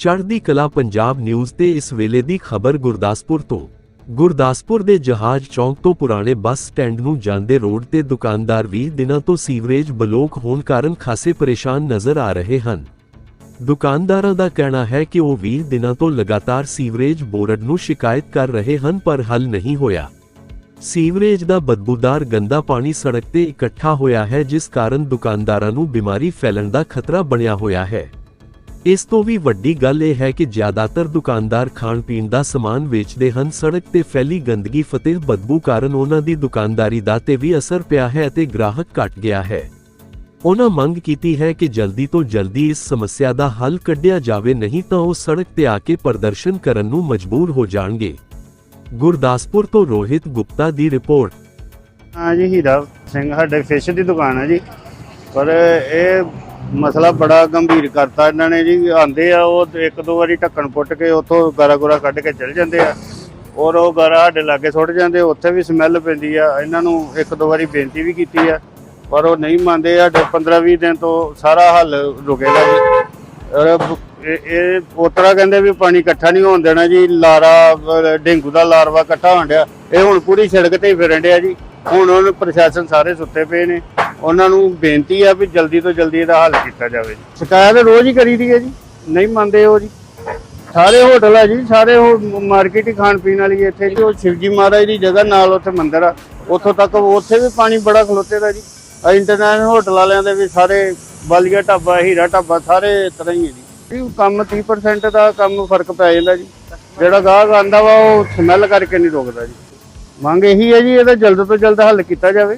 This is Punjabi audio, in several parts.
ਚੜ੍ਹਦੀ ਕਲਾ ਪੰਜਾਬ ਨਿਊਜ਼ ਤੇ ਇਸ ਵੇਲੇ ਦੀ ਖਬਰ ਗੁਰਦਾਸਪੁਰ ਤੋਂ। ਗੁਰਦਾਸਪੁਰ ਦੇ ਜਹਾਜ਼ ਚੌਂਕ ਤੋਂ ਪੁਰਾਣੇ ਬੱਸ ਸਟੈਂਡ ਨੂੰ ਜਾਂਦੇ ਰੋਡ ਤੇ ਦੁਕਾਨਦਾਰ 20 ਦਿਨਾਂ ਤੋਂ ਸੀਵਰੇਜ ਬਲੋਕ ਹੋਣ ਕਾਰਨ ਖਾਸੇ ਪਰੇਸ਼ਾਨ ਨਜ਼ਰ ਆ ਰਹੇ ਹਨ। ਦੁਕਾਨਦਾਰਾਂ ਦਾ ਕਹਿਣਾ ਹੈ ਕਿ ਉਹ 20 ਦਿਨਾਂ ਤੋਂ ਲਗਾਤਾਰ ਸੀਵਰੇਜ ਬੋਰਡ ਨੂੰ ਸ਼ਿਕਾਇਤ ਕਰ ਰਹੇ ਹਨ ਪਰ ਹੱਲ ਨਹੀਂ ਹੋਇਆ। ਸੀਵਰੇਜ ਦਾ ਬਦਬੂਦਾਰ ਗੰਦਾ ਪਾਣੀ ਸੜਕ ਤੇ ਇਕੱਠਾ ਹੋਇਆ ਹੈ ਜਿਸ ਕਾਰਨ ਦੁਕਾਨਦਾਰਾਂ ਨੂੰ ਬਿਮਾਰੀ ਫੈਲਣ ਦਾ ਖਤਰਾ ਬਣਿਆ ਹੋਇਆ ਹੈ। ਇਸ ਤੋਂ ਵੀ ਵੱਡੀ ਗੱਲ ਇਹ ਹੈ ਕਿ ਜ਼ਿਆਦਾਤਰ ਦੁਕਾਨਦਾਰ ਖਾਣ ਪੀਣ ਦਾ ਸਮਾਨ ਵੇਚਦੇ ਹਨ। ਸੜਕ ਤੇ ਫੈਲੀ ਗੰਦਗੀ ਫਤਿਹ ਬਦਬੂ ਕਾਰਨ ਉਹਨਾਂ ਦੀ ਦੁਕਾਨਦਾਰੀ ਦਾ ਤੇ ਵੀ ਅਸਰ ਪਿਆ ਹੈ ਅਤੇ ਗ੍ਰਾਹਕ ਘਟ ਗਿਆ ਹੈ। ਉਹਨਾਂ ਮੰਗ ਕੀਤੀ ਹੈ ਕਿ ਜਲਦੀ ਤੋਂ ਜਲਦੀ ਇਸ ਸਮੱਸਿਆ ਦਾ ਹੱਲ ਕੱਢਿਆ ਜਾਵੇ, ਨਹੀਂ ਤਾਂ ਉਹ ਸੜਕ ਤੇ ਆ ਕੇ ਪ੍ਰਦਰਸ਼ਨ ਕਰਨ ਨੂੰ ਮਜਬੂਰ ਹੋ ਜਾਣਗੇ। ਗੁਰਦਾਸਪੁਰ ਤੋਂ ਰੋਹਿਤ ਗੁਪਤਾ ਦੀ ਰਿਪੋਰਟ। ਹਾਂ ਜੀ, ਹੀਰਾ ਸਿੰਘ, ਸਾਡੇ ਫਿਸ਼ ਦੀ ਦੁਕਾਨ ਹੈ ਜੀ। ਪਰ ਇਹ ਮਸਲਾ ਬੜਾ ਗੰਭੀਰ ਕਰਤਾ ਇਹਨਾਂ ਨੇ ਜੀ, ਆਂਦੇ ਆ ਉਹ ਇੱਕ ਦੋ ਵਾਰੀ ਢੱਕਣ ਪੁੱਟ ਕੇ ਉੱਥੋਂ ਗਾਰਾ ਗੁਰਾ ਕੱਢ ਕੇ ਚਲ ਜਾਂਦੇ ਆ। ਔਰ ਉਹ ਗਾਰਾ ਸਾਡੇ ਲਾਗੇ ਸੁੱਟ ਜਾਂਦੇ, ਉੱਥੇ ਵੀ ਸਮੈਲ ਪੈਂਦੀ ਆ, ਇਹਨਾਂ ਨੂੰ ਇੱਕ ਦੋ ਵਾਰੀ ਬੇਨਤੀ ਵੀ ਕੀਤੀ ਆ। ਪਰ ਉਹ ਨਹੀਂ ਮੰਨਦੇ ਆ 15 20 ਦਿਨ ਤੋਂ ਸਾਰਾ ਹੱਲ ਰੁਕੇਗਾ ਜੀ। ਔਰ ਇਹ ਇਹ ਕਹਿੰਦੇ ਵੀ ਪਾਣੀ ਇਕੱਠਾ ਨਹੀਂ ਹੋਣ ਦੇਣਾ ਜੀ, ਲਾਰਾ, ਡੇਂਗੂ ਦਾ ਲਾਰਵਾ ਇਕੱਠਾ ਹੋਣ ਡਿਆ। ਇਹ ਹੁਣ ਪੂਰੀ ਸੜਕ ਤੇ ਹੀ ਫਿਰਨ ਡਿਆ ਜੀ। ਹੁਣ ਉਹਨਾਂ ਪ੍ਰਸ਼ਾਸਨ ਸਾਰੇ ਸੁੱਤੇ ਪਏ ਨੇ। ਉਹਨਾਂ ਨੂੰ ਬੇਨਤੀ ਆ ਵੀ ਜਲਦੀ ਤੋਂ ਜਲਦੀ ਇਹਦਾ ਹੱਲ ਕੀਤਾ ਜਾਵੇ ਜੀ। ਸ਼ਿਕਾਇਤ ਰੋਜ਼ ਹੀ ਕਰੀ ਦੀ ਹੈ ਜੀ। ਨਹੀਂ ਮੰਨਦੇ ਉਹ ਜੀ। ਸਾਰੇ ਹੋਟਲ ਆ ਜੀ ਸਾਰੇ ਉਹ ਮਾਰਕੀਟ ਹੀ ਖਾਣ ਪੀਣ ਵਾਲੀ ਇੱਥੇ ਜੀ ਉਹ ਸ਼ਿਵਜੀ ਮਹਾਰਾਜ ਦੀ ਜਗ੍ਹਾ ਨਾਲ ਉੱਥੇ ਮੰਦਿਰ ਆ। ਉੱਥੋਂ ਤੱਕ ਉੱਥੇ ਵੀ ਪਾਣੀ ਬੜਾ ਖਲੋਤੇ ਦਾ ਜੀ। ਇੰਟਰਨੈਸ਼ਨਲ ਹੋਟਲ ਵਾਲਿਆਂ ਦੇ ਵੀ ਸਾਰੇ ਬਾਲੀਆ ਢਾਬਾ ਹੀਰਾ ਢਾਬਾ ਸਾਰੇ ਤਰ੍ਹਾਂ ਹੀ ਹੈ ਜੀ। ਇਹ ਕੰਮ 30% ਦਾ ਕੰਮ ਫ਼ਰਕ ਪੈ ਜਾਂਦਾ ਜੀ। ਜਿਹੜਾ ਗਾਹਕ ਆਂਦਾ ਵਾ ਉਹ ਸਮੈਲ ਕਰਕੇ ਨਹੀਂ ਰੁਕਦਾ ਜੀ। ਮੰਗ ਇਹੀ ਹੈ ਜੀ ਇਹਦਾ ਜਲਦ ਤੋਂ ਜਲਦ ਹੱਲ ਕੀਤਾ ਜਾਵੇ।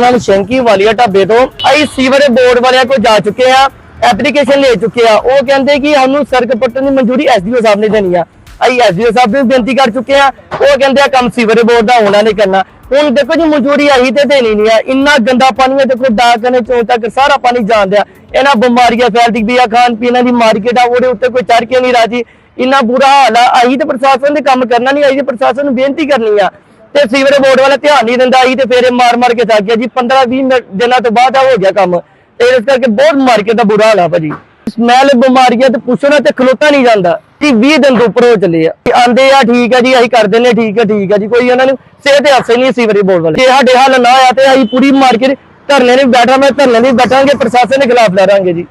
ਨਾਲ ਸ਼ੰਕੀ ਵਾਲੀਆ ਢਾਬੇ ਤੋਂ ਅਸੀਂ ਸੀਵਰ ਬੋਰਡ ਵਾਲਿਆਂ ਕੋਲ ਜਾ ਚੁੱਕੇ ਆ ਐਪਲੀਕੇਸ਼ਨ ਲੈ ਚੁੱਕੇ ਆ ਉਹ ਕਹਿੰਦੇ ਕਿ ਸਾਨੂੰ ਸੜਕ ਪੱਟਣ ਦੀ ਮਨਜ਼ੂਰੀ ਐਸਡੀਓ ਸਾਹਿਬ ਨੇ ਦੇਣੀ ਆ। ਅਸੀਂ ਐਸਡੀਓ ਸਾਹਿਬ ਨੂੰ ਬੇਨਤੀ ਕਰ ਚੁੱਕੇ ਆ ਉਹ ਕਹਿੰਦੇ ਆ ਕੰਮ ਸੀਵਰ ਬੋਰਡ ਦਾ ਹੋਣਾ ਨਹੀਂ ਕਰਨਾ। ਹੁਣ ਦੇਖੋ ਜੀ, ਮਨਜ਼ੂਰੀ ਆਹੀ ਤੇ ਦੇਣੀ ਨਹੀਂ ਆ। ਇੰਨਾ ਗੰਦਾ ਪਾਣੀ ਹੈ ਦੇਖੋ ਡਾਕਨੇ ਚੋਂ ਤੱਕ ਸਾਰਾ ਪਾਣੀ ਜਾਂਦਿਆ ਇਹਨਾਂ ਬਿਮਾਰੀਆਂ ਫੈਲਦੀ ਵੀ ਆ, ਖਾਣ ਪੀਣ ਦੀ ਮਾਰਕੀਟ ਆ, ਉਹਦੇ ਉੱਤੇ ਕੋਈ ਚੜ ਕੇ ਨਹੀਂ ਰਾਜੀ। ਇੰਨਾ ਬੁਰਾ ਹਾਲ ਆ। ਅਸੀਂ ਤੇ ਪ੍ਰਸ਼ਾਸਨ ਦੇ ਕੰਮ ਕਰਨਾ ਨਹੀਂ, ਅਸੀਂ ਤੇ ਪ੍ਰਸ਼ਾਸਨ ਨੂੰ ਬੇਨਤੀ ਕਰਨੀ ਆ। ਤੇ ਸੀਵਰੇ ਬੋਰਡ ਵਾਲਾ ਧਿਆਨ ਨਹੀਂ ਦਿੰਦਾ ਸੀ ਤੇ ਫੇਰ ਇਹ ਮਾਰ ਮਾਰ ਕੇ ਥੱਕ ਗਿਆ ਜੀ। 15 20 ਦਿਨਾਂ ਤੋਂ ਬਾਅਦ ਆ ਹੋ ਗਿਆ ਕੰਮ। ਤੇ ਇਸ ਕਰਕੇ ਬਹੁਤ ਮਾਰਕੀਟ ਦਾ ਬੁਰਾ ਹਾਲ ਆ ਭਾਜੀ। ਸਮੈਲ ਬਿਮਾਰੀਆਂ ਤੇ ਪੁੱਛਣਾ ਤੇ ਖਲੋਤਾ ਨਹੀਂ ਜਾਂਦਾ। ਜੀ 20 ਦਿਨ ਤੋਂ ਉੱਪਰ ਹੋ ਚੱਲੇ ਆ। ਆਂਦੇ ਆ, ਠੀਕ ਆ ਜੀ, ਅਸੀਂ ਕਰ ਦਿੰਨੇ ਠੀਕ ਆ ਠੀਕ ਆ ਜੀ। ਕੋਈ ਉਹਨਾਂ ਨੂੰ ਸਿਹਤ ਹਾਸੇ ਨਹੀਂ ਸੀਵਰੇ ਬੋਰਡ ਵਾਲੇ। ਜੇ ਸਾਡੇ ਹੱਲ ਨਾ ਆਇਆ ਤੇ ਅਸੀਂ ਪੂਰੀ ਮਾਰਕੀਟ ਧਰਨੇ ਨਹੀਂ ਬੈਠਾ, ਮੈਂ ਧਰਨੇ ਨਹੀਂ ਬੈਠਾਂਗੇ, ਪ੍ਰਸ਼ਾਸਨ ਦੇ ਖਿਲਾਫ ਲੜਾਂਗੇ ਜੀ।